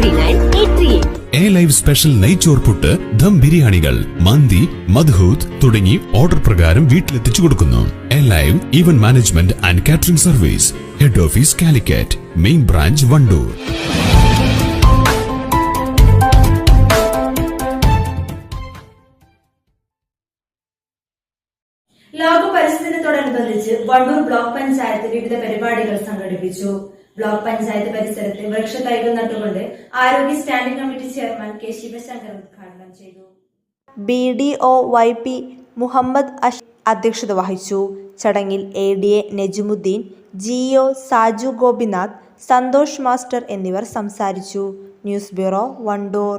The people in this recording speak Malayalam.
Three eight A live special നെയ്ച്ചോർ പുട്ട് ദം ബിരിയാണികൾ മന്തി മധുഹൂത്ത് തുടങ്ങി ഓർഡർ പ്രകാരം വീട്ടിലെത്തിച്ചു കൊടുക്കുന്നു. A live event management and catering service head office Calicut main branch Wandoor. ലോക പരിസ്ഥിതിത്തോടനുബന്ധിച്ച് വണ്ടൂർ ബ്ലോക്ക് പഞ്ചായത്ത് വിവിധ പരിപാടികൾ സംഘടിപ്പിച്ചു. ബ്ലോക്ക് പഞ്ചായത്ത് പരിസരത്ത് വൃക്ഷത്തൈകൾ നട്ടുകൊണ്ട് ആരോഗ്യ standing committee chairman K Sivasankar ഉദ്ഘാടനം ചെയ്തു. B D O Y P Muhammad Ash അധ്യക്ഷത വഹിച്ചു. ചടങ്ങിൽ A D A Najumuddin G O Saju Gopinath Santhosh master എന്നിവർ സംസാരിച്ചു. News bureau Wandoor.